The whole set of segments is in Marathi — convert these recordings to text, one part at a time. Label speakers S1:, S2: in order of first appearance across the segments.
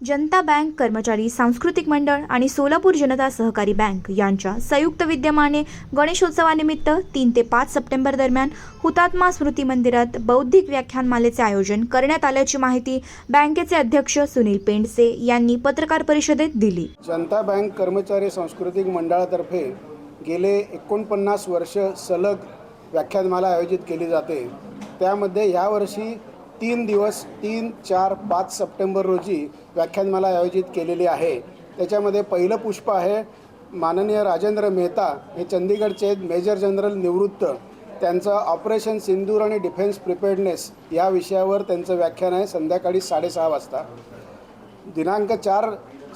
S1: जनता बँक कर्मचारी सांस्कृतिक मंडळ आणि सोलापूर जनता सहकारी बँक यांच्या संयुक्त विद्यमाने गणेशोत्सवानिमित्त तीन ते पाच सप्टेंबर दरम्यान हुतात्मा स्मृती मंदिरात बौद्धिक व्याख्यानमालेचे आयोजन करण्यात आल्याची माहिती बँकेचे अध्यक्ष सुनील पेंडसे यांनी पत्रकार परिषदेत दिली.
S2: जनता बँक कर्मचारी सांस्कृतिक मंडळातर्फे गेले एकोणपन्नास वर्ष सलग व्याख्यानमाला आयोजित केली जाते. त्यामध्ये यावर्षी तीन दिवस तीन चार पाच सप्टेंबर रोजी व्याख्यानमाला आयोजित केलेली आहे. त्याच्यामध्ये पहिलं पुष्प आहे माननीय राजेंद्र मेहता हे चंदीगडचे मेजर जनरल निवृत्त. त्यांचं ऑपरेशन सिंदूर आणि डिफेन्स प्रिपेअर्डनेस या विषयावर त्यांचं व्याख्यान आहे संध्याकाळी साडेसहा वाजता. दिनांक चार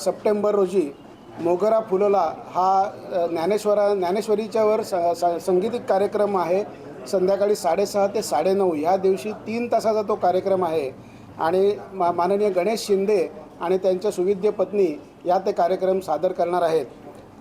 S2: सप्टेंबर रोजी मोगरा फुलला हा ज्ञानेश्वरा ज्ञानेश्वरीच्यावर स स- संगीतिक कार्यक्रम आहे. संध्याकाळी साडेसहा ते साडेनऊ ह्या दिवशी तीन तासाचा तो कार्यक्रम आहे. आणि मा माननीय गणेश शिंदे आणि त्यांच्या सुविद्य पत्नी या ते कार्यक्रम सादर करणार आहेत.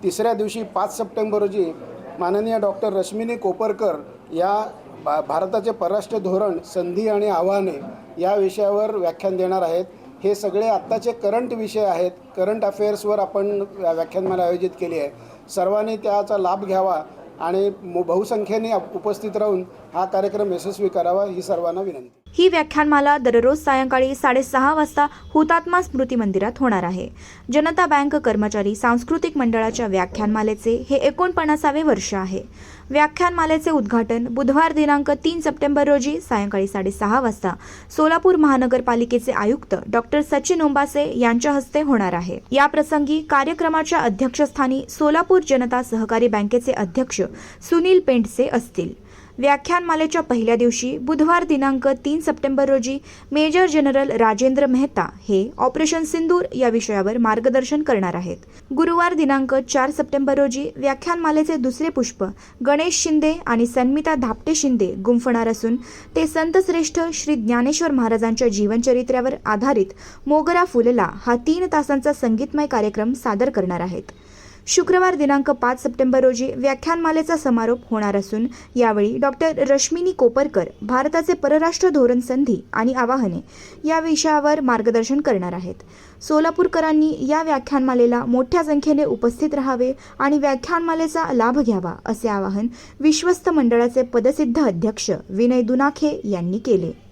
S2: तिसऱ्या दिवशी पाच सप्टेंबर रोजी माननीय डॉक्टर रश्मिनी कोपरकर या भा भारताचे परराष्ट्र धोरण संधी आणि आव्हाने या विषयावर व्याख्यान देणार आहेत. हे सगळे आत्ताचे करंट विषय आहेत. करंट अफेअर्सवर आपण व्या- व्याख्यानमाला आयोजित केली आहे. सर्वांनी त्याचा लाभ घ्यावा. आणि बहुसंख्येने उपस्थित राहून हा कार्यक्रम यशस्वी करावा ही सर्वांना विनंती.
S1: ही व्याख्यानमाला दररोज सायंकाळी साडेसहा वाजता हुतात्मा स्मृती मंदिरात होणार आहे. जनता बँक कर्मचारी सांस्कृतिक मंडळाच्या व्याख्यानमालेचे हे एकोणपन्नासावे वर्ष आहे. व्याख्यानमालेचे उद्घाटन बुधवार दिनांक तीन सप्टेंबर रोजी सायंकाळी साडेसहा वाजता सोलापूर महानगरपालिकेचे आयुक्त डॉक्टर सचिन ओंबासे यांच्या हस्ते होणार आहे. या प्रसंगी कार्यक्रमाच्या अध्यक्षस्थानी सोलापूर जनता सहकारी बँकेचे अध्यक्ष सुनील पेंडसे असतील. व्याख्यानमालेच्या पहिल्या दिवशी बुधवार दिनांक तीन सप्टेंबर रोजी मेजर जनरल राजेंद्र मेहता हे ऑपरेशन सिंदूर या विषयावर मार्गदर्शन करणार आहेत. गुरुवार दिनांक चार सप्टेंबर रोजी व्याख्यानमालेचे दुसरे पुष्प गणेश शिंदे आणि सन्मिता धापटे शिंदे गुंफणार असून ते संतश्रेष्ठ श्री ज्ञानेश्वर महाराजांच्या जीवनचरित्र्यावर आधारित मोगरा फुलला हा तीन तासांचा संगीतमय कार्यक्रम सादर करणार आहेत. शुक्रवार दिनांक पाच सप्टेंबर रोजी व्याख्यानमालेचा समारोप होणार असून यावेळी डॉक्टर रश्मिनी कोपरकर भारताचे परराष्ट्र धोरण संधी आणि आवाहने या विषयावर मार्गदर्शन करणार आहेत. सोलापूरकरांनी या व्याख्यानमालेला मोठ्या संख्येने उपस्थित राहावे आणि व्याख्यानमालेचा लाभ घ्यावा असे आवाहन विश्वस्त मंडळाचे पदसिद्ध अध्यक्ष विनय दुनाखे यांनी केले.